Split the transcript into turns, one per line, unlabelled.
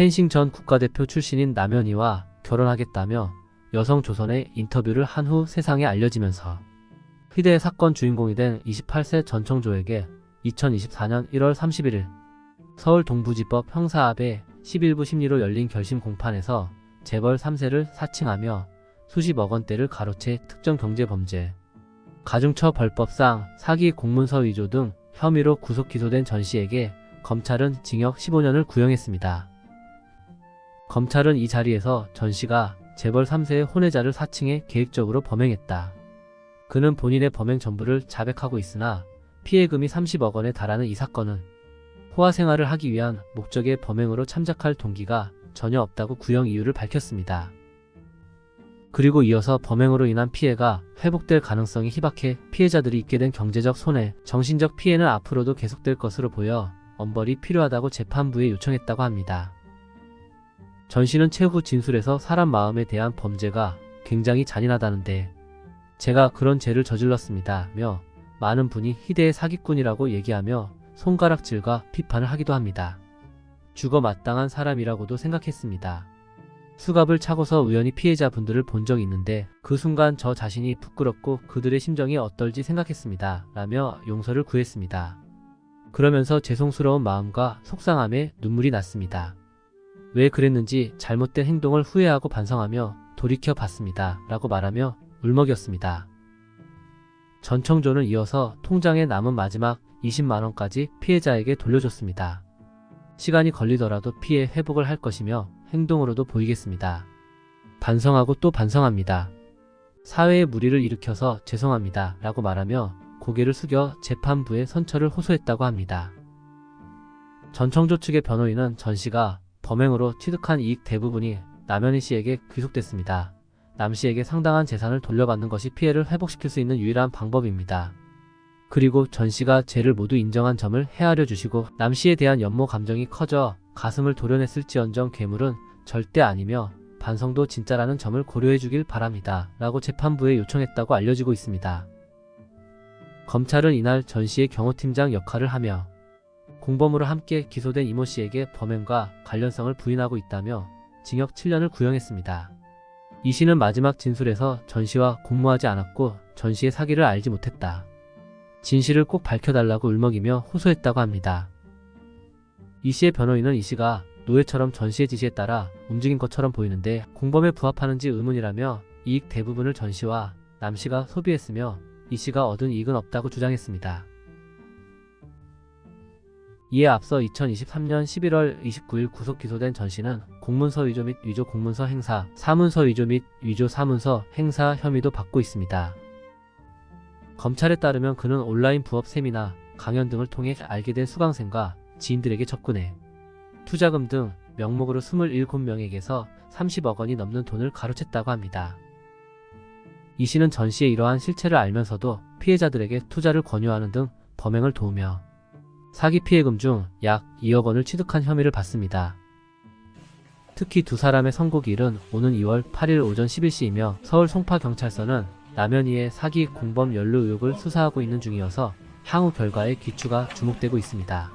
펜싱 전 국가대표 출신인 남현희와 결혼하겠다며 여성 조선의 인터뷰를 한 후 세상에 알려지면서 희대의 사건 주인공이 된 28세 전청조에게 2024년 1월 31일 서울 동부지법 형사합의 11부 심리로 열린 결심 공판에서 재벌 3세를 사칭하며 수십억 원대를 가로채 특정 경제범죄, 가중처 벌법상 사기 공문서 위조 등 혐의로 구속 기소된 전 씨에게 검찰은 징역 15년을 구형했습니다. 검찰은 이 자리에서 전 씨가 재벌 3세의 혼외자를 사칭해 계획적으로 범행했다. 그는 본인의 범행 전부를 자백하고 있으나 피해금이 30억 원에 달하는 이 사건은 호화 생활을 하기 위한 목적의 범행으로 참작할 동기가 전혀 없다고 구형 이유를 밝혔습니다. 그리고 이어서 범행으로 인한 피해가 회복될 가능성이 희박해 피해자들이 입게 된 경제적 손해, 정신적 피해는 앞으로도 계속될 것으로 보여 엄벌이 필요하다고 재판부에 요청했다고 합니다. 전 씨는 최후 진술에서 사람 마음에 대한 범죄가 굉장히 잔인하다는데 제가 그런 죄를 저질렀습니다.며 많은 분이 희대의 사기꾼이라고 얘기하며 손가락질과 비판을 하기도 합니다. 죽어 마땅한 사람이라고도 생각했습니다. 수갑을 차고서 우연히 피해자분들을 본 적이 있는데 그 순간 저 자신이 부끄럽고 그들의 심정이 어떨지 생각했습니다. 라며 용서를 구했습니다. 그러면서 죄송스러운 마음과 속상함에 눈물이 났습니다. 왜 그랬는지 잘못된 행동을 후회하고 반성하며 돌이켜 봤습니다. 라고 말하며 울먹였습니다. 전청조는 이어서 통장에 남은 마지막 20만원까지 피해자에게 돌려줬습니다. 시간이 걸리더라도 피해 회복을 할 것이며 행동으로도 보이겠습니다. 반성하고 또 반성합니다. 사회에 무리를 일으켜서 죄송합니다. 라고 말하며 고개를 숙여 재판부에 선처를 호소했다고 합니다. 전청조 측의 변호인은 전 씨가 범행으로 취득한 이익 대부분이 남현희 씨에게 귀속됐습니다. 남 씨에게 상당한 재산을 돌려받는 것이 피해를 회복시킬 수 있는 유일한 방법입니다. 그리고 전 씨가 죄를 모두 인정한 점을 헤아려 주시고 남 씨에 대한 연모 감정이 커져 가슴을 도려냈을지언정 괴물은 절대 아니며 반성도 진짜라는 점을 고려해 주길 바랍니다. 라고 재판부에 요청했다고 알려지고 있습니다. 검찰은 이날 전 씨의 경호팀장 역할을 하며 공범으로 함께 기소된 이모 씨에게 범행과 관련성을 부인하고 있다며 징역 7년을 구형했습니다. 이 씨는 마지막 진술에서 전 씨와 공모하지 않았고 전 씨의 사기를 알지 못했다. 진실을 꼭 밝혀달라고 울먹이며 호소했다고 합니다. 이 씨의 변호인은 이 씨가 노예처럼 전 씨의 지시에 따라 움직인 것처럼 보이는데 공범에 부합하는지 의문이라며 이익 대부분을 전 씨와 남 씨가 소비했으며 이 씨가 얻은 이익은 없다고 주장했습니다. 이에 앞서 2023년 11월 29일 구속 기소된 전 씨는 공문서 위조 및 위조 공문서 행사, 사문서 위조 및 위조 사문서 행사 혐의도 받고 있습니다. 검찰에 따르면 그는 온라인 부업 세미나, 강연 등을 통해 알게 된 수강생과 지인들에게 접근해 투자금 등 명목으로 27명에게서 30억 원이 넘는 돈을 가로챘다고 합니다. 이 씨는 전 씨의 이러한 실체를 알면서도 피해자들에게 투자를 권유하는 등 범행을 도우며 사기 피해금 중 약 2억 원을 취득한 혐의를 받습니다. 특히 두 사람의 선고기일은 오는 2월 8일 오전 11시이며 서울 송파경찰서는 남현희의 사기 공범 연루 의혹을 수사하고 있는 중이어서 향후 결과에 귀추가 주목되고 있습니다.